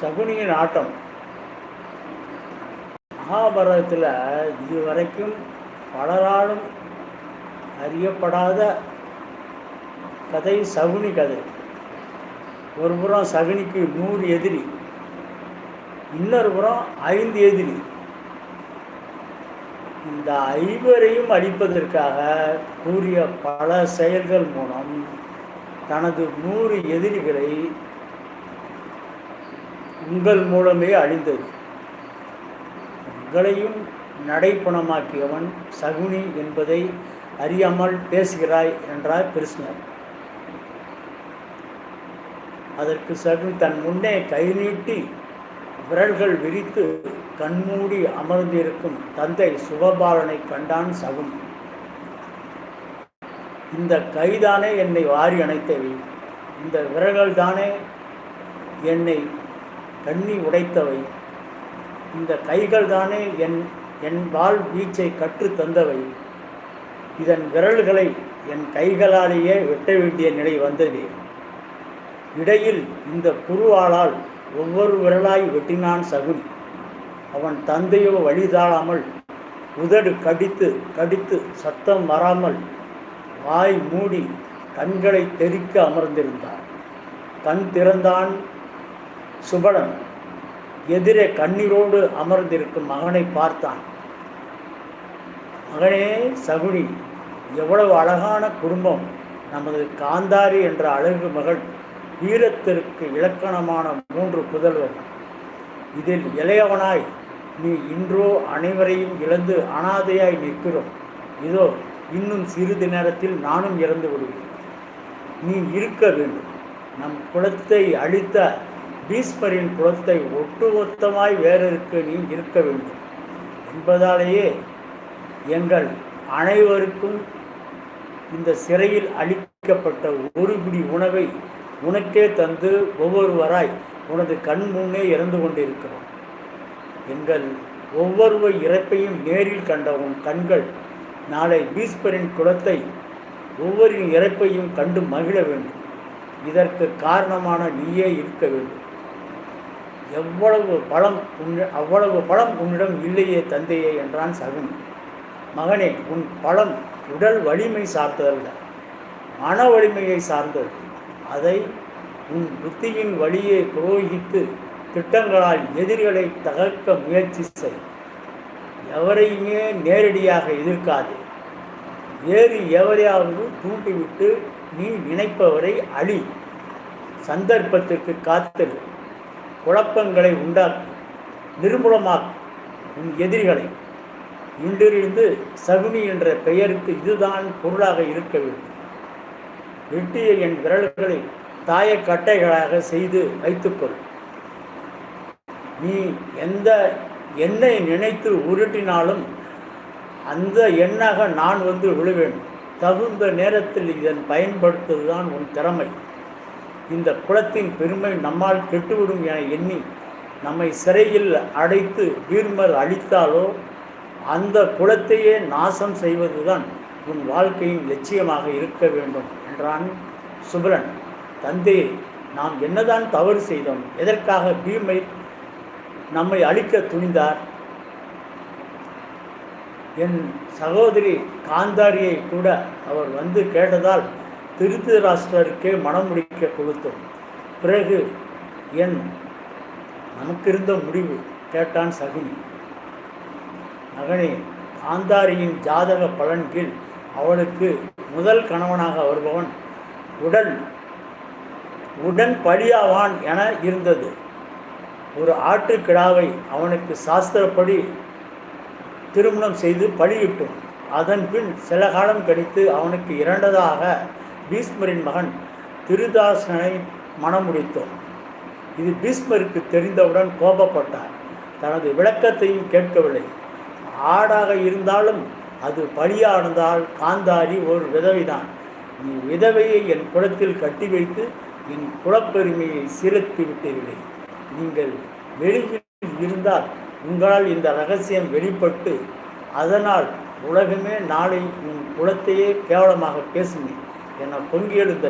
சகுனியின் ஆட்டம். மகாபாரதத்தில் இதுவரைக்கும் பலராலும் அறியப்படாத கதை சகுனி கதை. ஒரு புறம் சகுனிக்கு நூறு எதிரி இன்னொரு புறம் ஐந்து எதிரி. இந்த ஐவரையும் அடிப்பதற்காக கூறிய பல செயல்கள் மூலம் தனது நூறு எதிரிகளை உங்கள் மூலமே அழிந்தது. உங்களையும் நடைப்பணமாக்கியவன் சகுனி என்பதை அறியாமல் பேசுகிறாய் என்றார் கிருஷ்ணர். அதற்கு சகுனி தன் முன்னே கை நீட்டி விரல்கள் விரித்து கண்மூடி அமர்ந்திருக்கும் தந்தை சுபபாலனை கண்டான் சகுனி. இந்த கைதானே என்னை வாரி அணைத்தவை இந்த விரல்கள் தானே என்னை கண்ணி உடைத்தவை. இந்த கைகள் தானே என் என் வாள் வீச்சை கற்று தந்தவை. இதன் விரல்களை என் கைகளாலேயே வெட்ட வேண்டிய நிலை வந்தது. இடையில் இந்த குருவாளால் ஒவ்வொரு விரலாய் வெட்டினான் சகுனி. அவன் தந்தையோ வழிதாழாமல் உதடு கடித்து கடித்து சத்தம் வராமல் வாய் மூடி கண்களை தெறிக்க அமர்ந்திருந்தான். கண் திறந்தான் சுபடன் எதிரே கண்ணீரோடு அமர்ந்திருக்கும் மகனை பார்த்தான். மகனே சகுனி எவ்வளவு அழகான குடும்பம். நமது காந்தாரி என்ற அழகு மகள் வீரத்திற்கு இலக்கணமான மூன்று புதல்வர் இதில் இளையவனாய் நீ இன்றோ அனைவரையும் இழந்து அனாதையாய் நிற்கிறோம். இதோ இன்னும் சிறிது நேரத்தில் நானும் இறந்து விடுவேன். நீ இருக்க வேண்டும். நம் குலத்தை அழித்த பீஸ்மரின் குலத்தை ஒட்டுமொத்தமாய் வேறருக்கு நீ இருக்க வேண்டும். என்பதாலேயே எங்கள் அனைவருக்கும் இந்த சிறையில் அளிக்கப்பட்ட ஒரு பிடி உணவை உனக்கே தந்து ஒவ்வொருவராய் உனது கண் முன்னே இறந்து கொண்டிருக்கிறோம். எங்கள் ஒவ்வொருவர் இறப்பையும் நேரில் கண்ட உன் கண்கள் நாளை பீஸ்பரின் குலத்தை ஒவ்வொரு இறப்பையும் கண்டு மகிழ வேண்டும். இதற்கு காரணமான நீயே இருக்க வேண்டும். எவ்வளவு பலம் உன் அவ்வளவு பலம் உன்னிடம் இல்லையே தந்தையே என்றான் சகுனி. மகனே உன் பலம் உடல் வலிமை சார்ந்ததல்ல. மன வலிமையை சார்ந்தது. அதை உன் புத்தியின் வழியை புரோகித்து திட்டங்களால் எதிரிகளை தகர்க்க முயற்சி செய். எவரையுமே நேரடியாக எதிர்க்காது. வேறு எவரையாவது தூண்டிவிட்டு நீ நினைப்பவரை அழி. சந்தர்ப்பத்திற்கு காத்திரு. குழப்பங்களை உண்டாக்கு நிர்மூலமாக்கு உன் எதிரிகளை. இன்றிருந்து சகுனி என்ற பெயருக்கு இதுதான் பொருளாக இருக்க வேண்டும். வெட்டிய என் விரல்களை தாயக்கட்டைகளாக செய்து வைத்துக்கொள். நீ எந்த எண்ணை நினைத்து உருட்டினாலும் அந்த எண்ணாக நான் வந்து விழுவேன். தகுந்த நேரத்தில் இதன் பயன்படுத்துவதுதான் உன் திறமை. இந்த குலத்தின் பெருமை நம்மால் கெட்டுவிடும் என எண்ணி நம்மை சிறையில் அடைத்து வீர்மர் அழித்தாலோ அந்த குலத்தையே நாசம் செய்வதுதான் உன் வாழ்க்கையின் லட்சியமாக இருக்க வேண்டும் என்றான் சுபரன் தந்தையே நாம் என்னதான் தவறு செய்தோம் எதற்காக பீமை நம்மை அழிக்க துணிந்தார்? என் சகோதரி காந்தாரியை கூட அவர் வந்து கேட்டதால் திருத்தராஷ்டிரருக்கே மனம் முடிக்க கொடுத்தோம் பிறகு என் நமக்கிருந்த முடிவு கேட்டான் சகுனி. மகனே காந்தாரியின் ஜாதக பலன் கீழ் அவளுக்கு முதல் கணவனாக வருபவன் உடல் உடன் பழியாவான் என இருந்தது. ஒரு ஆட்டுக்கிடாவை அவனுக்கு சாஸ்திரப்படி திருமணம் செய்து பழியிட்டோம். அதன் பின் சில காலம் கழித்து அவனுக்கு இரண்டதாக பீஸ்மரின் மகன் திருதாசனை மணமுடித்தோம் இது பீஸ்மருக்கு தெரிந்தவுடன் கோபப்பட்டார். தனது விளக்கத்தையும் கேட்கவில்லை. ஆடாக இருந்தாலும் அது பலியானதால் காந்தாரி ஒரு விதவைதான். நீ விதவையை என் குலத்தில் கட்டி வைத்து என் குலப்பெருமையை சீரத்தி விட்டவில்லை நீங்கள் வெளியில் இருந்தால் உங்களால் இந்த ரகசியம் வெளிப்பட்டு அதனால் உலகமே நாளை உன் குலத்தையே கேவலமாக பேசுமே. என பொங்கி எழுந்த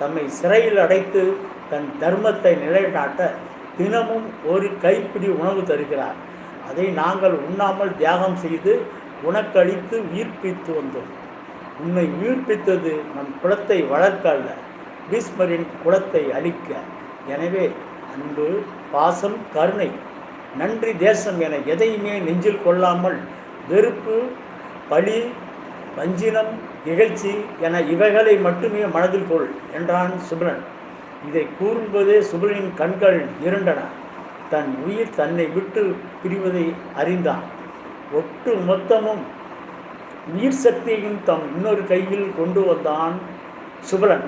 தம்மை சிறையில் அடைத்து தன் தர்மத்தை நிலைநாட்ட தினமும் ஒரு கைப்பிடி உணவு தருகிறார். அதை நாங்கள் உண்ணாமல் தியாகம் செய்து உனக்களித்து உயிர்ப்பித்து வந்தோம். உன்னை உயிர்ப்பித்தது நம் குலத்தை வளர்க்க அல்ல பீஸ்மரின் குலத்தை அழிக்க. எனவே அன்பு பாசம் கருணை நன்றி தேசம் என எதையுமே நெஞ்சில் கொள்ளாமல் வெறுப்பு பழி வஞ்சினம் இகழ்ச்சி என இவைகளை மட்டுமே மனதில் கொள் என்றான் சுபலன். இதை கூறும்போதே சுபலனின் கண்கள் இருண்டன. தன் உயிர் தன்னை விட்டு பிரிவதை அறிந்தான். ஒட்டு மொத்தமும் உயிர் சக்தியையும் தம் இன்னொரு கையில் கொண்டு வந்தான் சுபலன்.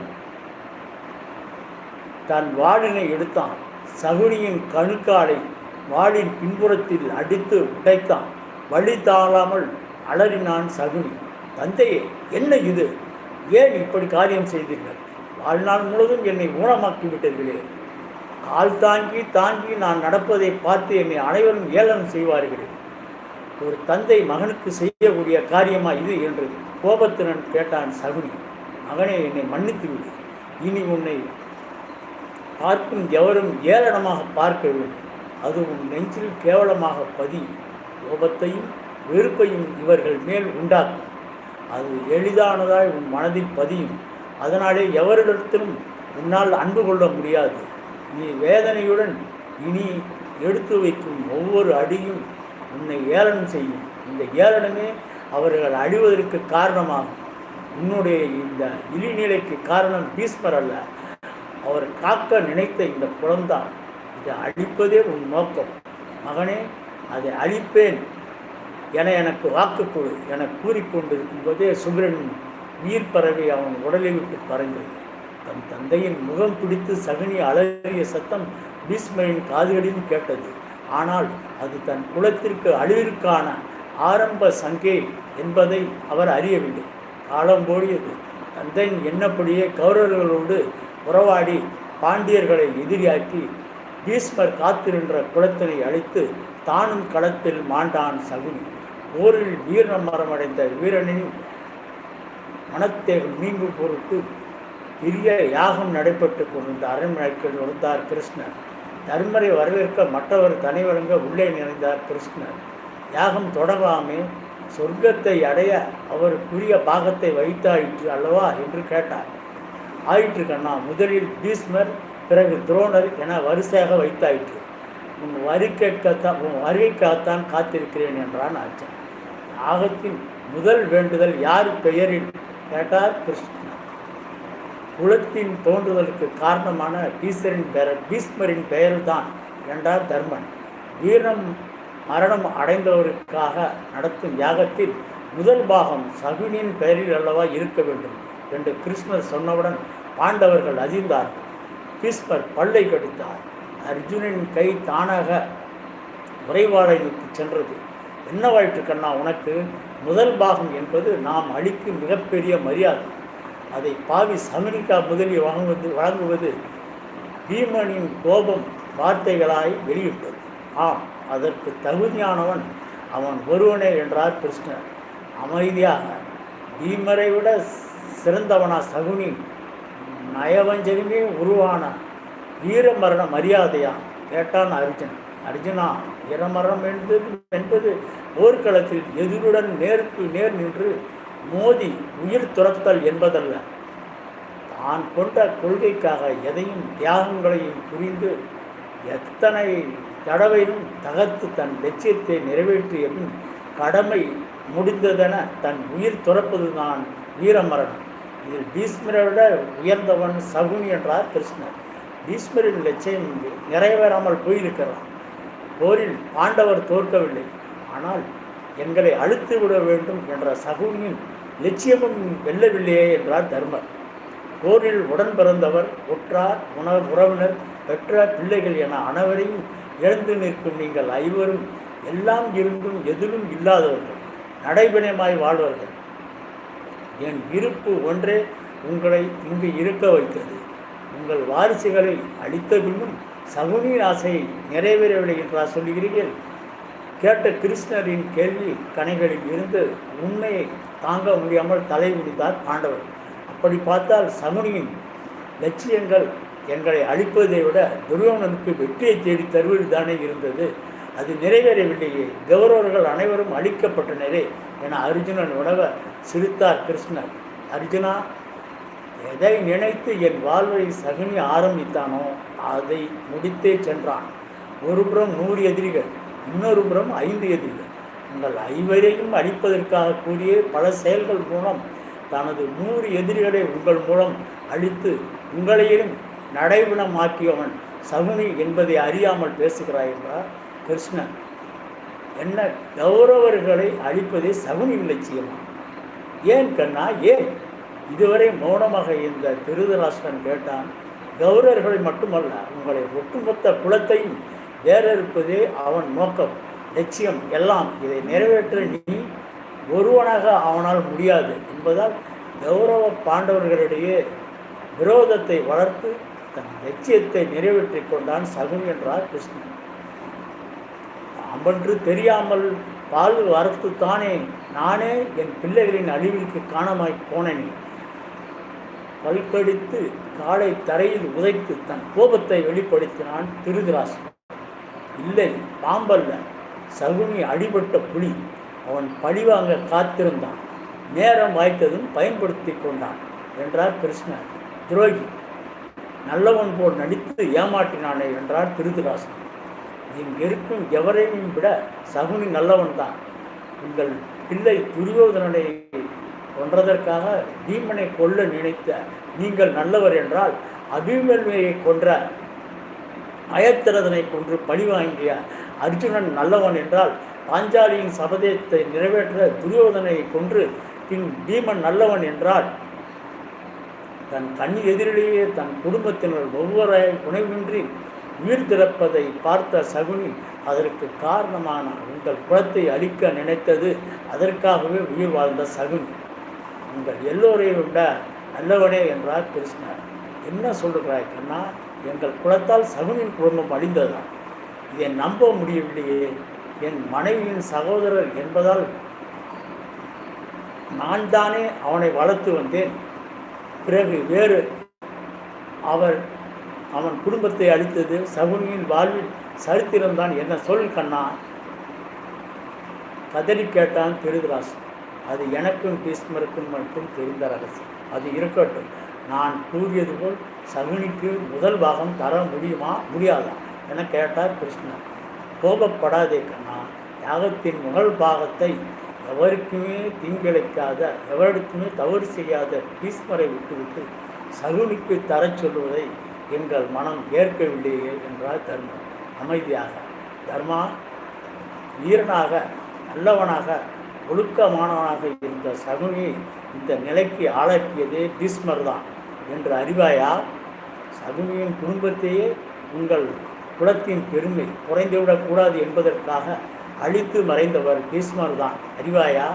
தன் வாளினை எடுத்தான். சகுனியின் கணுக்காலை வாளின் பின்புறத்தில் அடித்து உடைத்தான். வழி தாழாமல் அலறினான் சகுனி. தந்தையே என்ன இது? ஏன் இப்படி காரியம் செய்தீர்கள்? வாழ்நாள் முழுவதும் என்னை ஊனமாக்கி விட்டீர்களே கால் தாங்கி தாங்கி நான் நடப்பதை பார்த்து என்னை அனைவரும் ஏளனம் செய்வார்களே. ஒரு தந்தை மகனுக்கு செய்யக்கூடிய காரியமா இது என்று கோபத்துடன் கேட்டான் சகுனி. மகனே என்னை மன்னித்து விடு இனி உன்னை பார்க்கும் எவரும் ஏளனமாக பார்க்க வேண்டும். அது உன் நெஞ்சில் கேவலமாக பதி கோபத்தையும் வெறுப்பையும் இவர்கள் மேல் உண்டாக்கும். அது எளிதானதாய் உன் மனதில் பதியும். அதனாலே எவரிடத்திலும் உன்னால் அன்பு கொள்ள முடியாது. நீ வேதனையுடன் இனி எடுத்து வைக்கும் ஒவ்வொரு அடியும் உன்னை ஏளனம் செய்யும். இந்த ஏளனமே அவர்கள் அழிவதற்கு காரணமாகும். உன்னுடைய இந்த இழிநிலைக்கு காரணம் பீஸ்மர் அல்ல. அவர் காக்க நினைத்த இந்த குழந்தான் இதை அழிப்பதே உன் நோக்கம். மகனே அதை அழிப்பேன். என எனக்கு வாக்கு கொடு என கூறிக்கொண்டிருக்கும் போதே சுபிரன் உயிர் பறவை அவன் உடலை விட்டு பறந்தது தன் தந்தையின் முகம் பிடித்து சகுனி அலறிய சத்தம் பீஷ்மரின் காதுகளிலும் கேட்டது. ஆனால் அது தன் குலத்திற்கு அழிவிற்கான ஆரம்ப சங்கே என்பதை அவர் அறியவில்லை. காலம் ஓடியது தந்தையின் எண்ணப்படியே கௌரவர்களோடு உறவாடி பாண்டியர்களை எதிரியாக்கி பீஷ்மர் காத்திருன்ற குலத்தினை அழித்து தானும் களத்தில் மாண்டான் சகுனி. போரில் வீர மரமடைந்த வீரனின் மனத்தேகம் நீங்கு பொறுத்து பெரிய யாகம் நடைபெற்று கொண்டிருந்த அரண்மனைக்கு நுழைந்தார் கிருஷ்ணர். தர்மரை வரவேற்க மற்றவர் தனி வழங்க உள்ளே நிறைந்தார் கிருஷ்ணர். யாகம் தொடங்காமே சொர்க்கத்தை அடைய அவருக்குரிய பாகத்தை வைத்தாயிற்று அல்லவா என்று கேட்டார். ஆயிற்று கண்ணா முதலில் பீஸ்மர் பிறகு துரோணர் என வரிசையாக வைத்தாயிற்று. உன் வரி கேட்கத்தான் உன் வருகைக்காகத்தான் காத்திருக்கிறேன் என்றான் ஆச்சன் யாகத்தின் முதல் வேண்டுதல் யார் பெயரில் கேட்டார் கிருஷ்ணன். குலத்தின் தோன்றுதலுக்கு காரணமான பீசரின் பெயர் பீஸ்மரின் பெயர்தான் என்றார் தர்மன். வீரம் மரணம் அடைந்தவருக்காக நடத்தும் யாகத்தில் முதல் பாகம் சகுனின் பெயரில் அல்லவா இருக்க வேண்டும் என்று கிருஷ்ணர் சொன்னவுடன் பாண்டவர்கள் அதிர்ந்தார்கள். பீஸ்மர் பல்லை கடித்தார். அர்ஜுனின் கை தானாக உறைவாளை நோக்கி சென்றது. என்ன கண்ணா உனக்கு முதல் பாகம் என்பது நாம் அளிக்கும் மிகப்பெரிய மரியாதை. அதை பாவி சமரிக்கா முதலில் வழங்குவது வழங்குவது பீமனின் கோபம் வார்த்தைகளாய் வெளியிட்டது. ஆம் அதற்கு தகுதியானவன் அவன் ஒருவனே என்றார் கிருஷ்ணர். அமைதியாக பீமரை விட சிறந்தவனா சகுனி நயவஞ்சகமே உருவான வீரமரண மரியாதையா? கேட்டான் அர்ஜுன். அர்ஜுனா வீரமரணம் என்பது என்பது போர்க்களத்தில் எதிருடன் நேருக்கு நேர் நின்று மோதி உயிர் துறத்தல் என்பதல்ல. தான் கொண்ட கொள்கைக்காக எதையும் தியாகங்களையும் புரிந்து எத்தனை தடவையும் தகர்த்து தன் லட்சியத்தை நிறைவேற்றிய பின் கடமை முடிந்ததென தன் உயிர் துறப்பது தான் வீரமரணம். இதில் பீஸ்மரை விட உயர்ந்தவன் சகுனி என்றார் கிருஷ்ணர். பீஸ்மரின் லட்சியம் நிறைவேறாமல் போயிருக்கிறான். போரில் பாண்டவர் தோற்கவில்லை. ஆனால் எங்களை அழுத்து விட வேண்டும் என்ற சகுனியின் லட்சியமும் வெல்லவில்லையே என்றார் தர்மர். போரில் உடன் பிறந்தவர் உற்றார் உண உறவினர் பெற்ற பிள்ளைகள் என அனைவரையும் இழந்து நிற்கும் நீங்கள் ஐவரும் எல்லாம் இருந்தும் எதிலும் இல்லாதவர்கள் நடைபெணமாய் வாழ்வர்கள் என் இருப்பு ஒன்றே உங்களை இங்கு இருக்க வைத்தது. உங்கள் வாரிசுகளை அளித்த பின்னும் சகுனியின் ஆசையை நிறைவேறவில்லை என்றார் சொல்லுகிறீர்கள். கேட்ட கிருஷ்ணரின் கேள்வி கணைகளில் இருந்து உண்மையை தாங்க முடியாமல் தலை விடித்தார் பாண்டவர். அப்படி பார்த்தால் சகுனியின் லட்சியங்கள் எங்களை அழிப்பதை விட துரியோதனனுக்கு வெற்றியை தேடி தருவது தானே இருந்தது. அது நிறைவேறவில்லையே. கௌரவர்கள் அனைவரும் அழிக்கப்பட்டனரே என அர்ஜுனன் உணவ சிரித்தார் கிருஷ்ணர். அர்ஜுனா எதை நினைத்து என் வாழ்வை சகுனி ஆரம்பித்தானோ அதை முடித்தே சென்றான். ஒரு புறம் நூறு எதிரிகள் இன்னொரு புறம் ஐந்து எதிரிகள் உங்கள் ஐவரையும் அழிப்பதற்காக கூறிய பல செயல்கள் மூலம் தனது நூறு எதிரிகளை உங்கள் மூலம் அழித்து உங்களையும் நடைபுணமாக்கியவன் சகுனி என்பதை அறியாமல் பேசுகிறாய் என்றார் கிருஷ்ணன். என்ன கௌரவர்களை அழிப்பதே சகுனியின் லட்சியமா? ஏன் கண்ணா ஏன்? இதுவரை மௌனமாக இந்த திருதராஷ்டிரன் கேட்டான் கௌரவர்களை மட்டுமல்ல உங்களை ஒட்டுமொத்த குலத்தையும் வேறறுப்பதே அவன் நோக்கம். லட்சியம் எல்லாம் இதை நிறைவேற்ற நீ ஒருவனாக அவனால் முடியாது என்பதால் கௌரவ பாண்டவர்களிடையே விரோதத்தை வளர்த்து தன் லட்சியத்தை நிறைவேற்றிக் கொண்டான் சகுன் என்றார் கிருஷ்ணன். அம்பன்று தெரியாமல் பால் வரத்துத்தானே நானே என் பிள்ளைகளின் அழிவிற்கு காணமாய் போனேனே. பல்கடித்து காலை தரையில் உதைத்து தன் கோபத்தை வெளிப்படுத்தினான் திருதராசன். இல்லை பாம்பல்ல. சகுனி அடிபட்ட புலி. அவன் பழிவாங்க காத்திருந்தான். நேரம் வாய்த்ததும் பயன்படுத்தி கொண்டான் என்றார் கிருஷ்ணர் துரோகி நல்லவன் போல் நடித்து ஏமாற்றினானே என்றார் திருதுராசன். இங்கிருக்கும் எவரையும் விட சகுனி நல்லவன்தான். உங்கள் பிள்ளை துரியோதனனை கொன்றதற்காக பீமனை கொல்ல நினைத்த நீங்கள் நல்லவர் என்றால் அபிமன்மையை கொன்ற அயத்திரதனை கொன்று பழி வாங்கிய அர்ஜுனன் நல்லவன் என்றால் பாஞ்சாலியின் சபதத்தை நிறைவேற்ற துரியோதனை கொன்று பின் பீமன் நல்லவன் என்றால் தன் கண் எதிரிலேயே தன் குடும்பத்தினர் ஒவ்வொரு உணவின்றி உயிர் திறப்பதை பார்த்த சகுனி அதற்கு காரணமான உங்கள் குலத்தை அழிக்க நினைத்தது அதற்காகவே உயிர் வாழ்ந்த சகுனி. உங்கள் எல்லோரையும் விட நல்லவனே என்றார் கிருஷ்ணர். என்ன சொல்கிறாய் கண்ணா? எங்கள் குலத்தால் சகுனின் குடும்பம் அழிந்ததுதான். இதை நம்ப முடியவில்லையே. என் மனைவியின் சகோதரர் என்பதால் நான் தானே அவனை வளர்த்து வந்தேன். பிறகு வேறு அவர் அவன் குடும்பத்தை அழித்தது சகுனியின் வாழ்வில் சரித்திரம்தான் என்ன சொல் கண்ணா? கதறி கேட்டான் திருதராசன் அது எனக்கும் பீஷ்மருக்கும் மட்டும் தெரிந்த ரகசியம். அது இருக்கட்டும். நான் கூறியது போல் சகுனிக்கு முதல் பாகம் தர முடியுமா? முடியாதா? என கேட்டார் கிருஷ்ணர். கோபப்படாதே கண்ணா யாகத்தின் முதல் பாகத்தை எவருக்குமே தீங்கிழைக்காத எவரிடத்துமே தவறு செய்யாத பீஸ்மரை விட்டுவிட்டு சகுனிக்கு தரச் சொல்வதை எங்கள் மனம் ஏற்கவில்லையே என்றார் தர்மம் அமைதியாக. தர்மா வீரனாக நல்லவனாக ஒழுக்கமானவனாக இருந்த சகுனியை இந்த நிலைக்கு ஆளாக்கியதே பீஸ்மர் தான் என்று அறிவாயா? சகுனியின் குடும்பத்தையே உங்கள் குலத்தின் பெருமை குறைந்துவிடக்கூடாது என்பதற்காக அழித்து மறைந்தவர் பீஷ்மர் தான். அறிவாயா?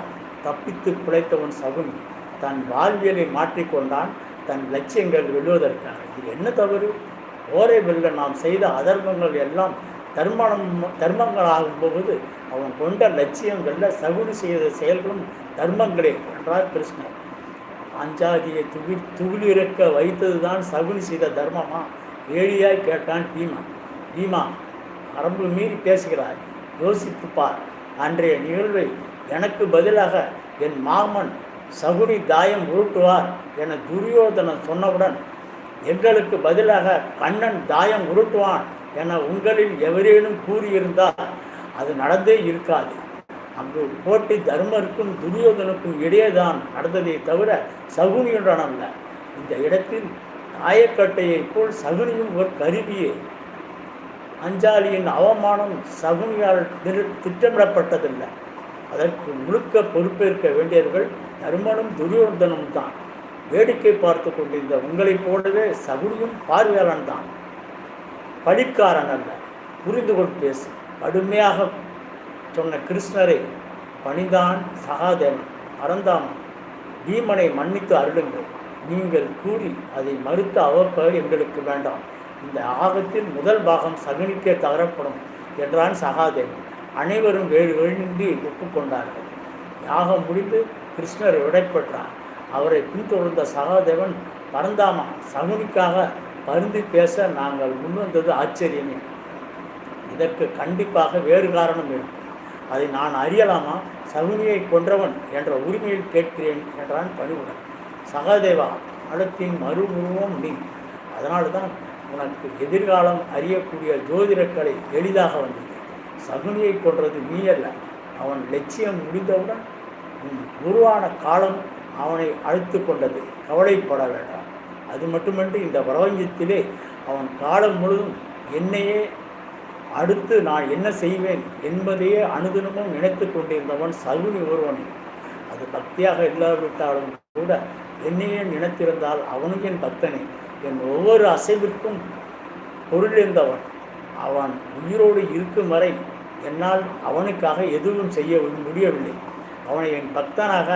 தப்பித்து பிழைத்தவன் சகுனி. தன் வாழ்வியலை மாற்றிக்கொண்டான் தன் லட்சியங்கள் வெல்வதற்காக இது என்ன தவறு? ஓரை வெல்ல நாம் செய்த அதர்மங்கள் எல்லாம் தர்மணம் தர்மங்களாகும் போது அவன் கொண்ட லட்சியங்களில் சகுனி செய்த செயல்களும் தர்மங்களே என்றார் கிருஷ்ணர். அஞ்சாதியை துவி துகிலிறக்க வைத்தது தான் சகுனி செய்த தர்மமா? ஏழியாய் கேட்டான் பீமா. பீமா அரம்பு மீறி பேசுகிறாய். யோசித்துப்பார் அன்றைய நிகழ்வை எனக்கு பதிலாக என் மாமன் சகுனி தாயம் உருட்டுவார் என துரியோதனன் சொன்னவுடன் எங்களுக்கு பதிலாக கண்ணன் தாயம் உருட்டுவான் என உங்களில் எவரேனும் கூறியிருந்தால் அது நடந்தே இருக்காது. அங்கு போட்டி தர்மருக்கும் துரியோதனுக்கும் இடையேதான் நடந்ததே தவிர சகுனியுடன் அல்ல இந்த இடத்தில் தாயக்கட்டையைப் போல் சகுனியும் ஒரு கருவியே. அஞ்சாலியின் அவமானம் சகுனியால் திரு- திட்டமிடப்பட்டதில்லை. அதற்கு முழுக்க பொறுப்பேற்க வேண்டியவர்கள் தர்மனும் துரியோதனும் தான். வேடிக்கை பார்த்து கொண்டிருந்த உங்களைப் போலவே சகுனியும் பார்வையாளன் தான் படிக்காரன் அல்ல. புரிந்து கொண்டு பேசு. கடுமையாக சொன்ன கிருஷ்ணரை பணிந்தான் சகாதேவன் பரந்தாமன் பீமனை மன்னித்து அருளுங்கள். நீங்கள் கூறி அதை மறுத்த அவப்பெயர் எங்களுக்கு வேண்டாம். இந்த ஆகத்தில் முதல் பாகம் சகுனிக்கே தகரப்படும் என்றான் சகாதேவன். அனைவரும் வேறு வேண்டி ஒப்புக்கொண்டார்கள். யாகம் முடிந்து கிருஷ்ணர் விடைபெற்றார். அவரை பின்தொடர்ந்த சகாதேவன் பரந்தாமா சகுனிக்காக பருந்து பேச நாங்கள் முன்வந்தது ஆச்சரியமே. இதற்கு கண்டிப்பாக வேறு காரணம் இருக்கும். அதை நான் அறியலாமா? சகுனியை கொன்றவன் என்ற உரிமையில் கேட்கிறேன் என்றான் பணிவுடன். சகாதேவா காலத்தின் மறுமுருவம் நீ. அதனால தான் உனக்கு எதிர்காலம் அறியக்கூடிய ஜோதிடக்கலை எளிதாக வந்தது. சகுனியை கொன்றது நீ அல்ல அவன் லட்சியம் முடிந்தவுடன் உன் உருவான காலம் அவனை அழைத்து கொண்டது. கவலைப்பட வேண்டாம். அது மட்டுமன்றி இந்த பிரபஞ்சத்திலே அவன் காலம் முழுதும் என்னையே அடுத்து நான் என்ன செய்வேன் என்பதையே அனுதினமும் நினைத்து கொண்டிருந்தவன் சகுனி ஒருவனே. அது பக்தியாக இல்லாவிட்டாலும் கூட என்னையே நினைத்திருந்தால் அவனும் என் பக்தனே என் ஒவ்வொரு அசைவிற்கும் பொருளிருந்தவன் அவன் உயிரோடு இருக்கும் வரை என்னால் அவனுக்காக எதுவும் செய்ய முடியவில்லை. அவனை என் பக்தனாக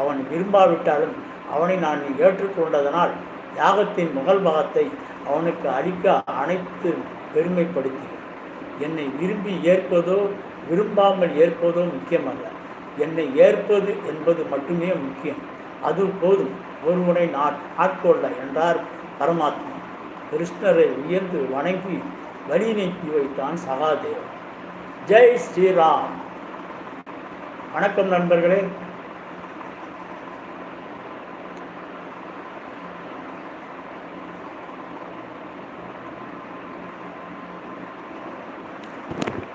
அவன் விரும்பாவிட்டாலும் அவனை நான் ஏற்றுக்கொண்டதனால் யாகத்தின் முகல் பாகத்தை அவனுக்கு அளிக்க அனைத்து பெருமைப்படுத்தினேன் என்னை விரும்பி ஏற்பதோ விரும்பாமல் ஏற்பதோ முக்கியமல்ல. என்னை ஏற்பது என்பது மட்டுமே முக்கியம். அது போதும். ஒருவனை நான் ஆட்கொள்ள என்றார் பரமாத்மா. கிருஷ்ணரை உயர்ந்து வணங்கி வழி நீக்கி வைத்தான் சகாதேவன். ஜெய் ஸ்ரீராம். வணக்கம் நண்பர்களே.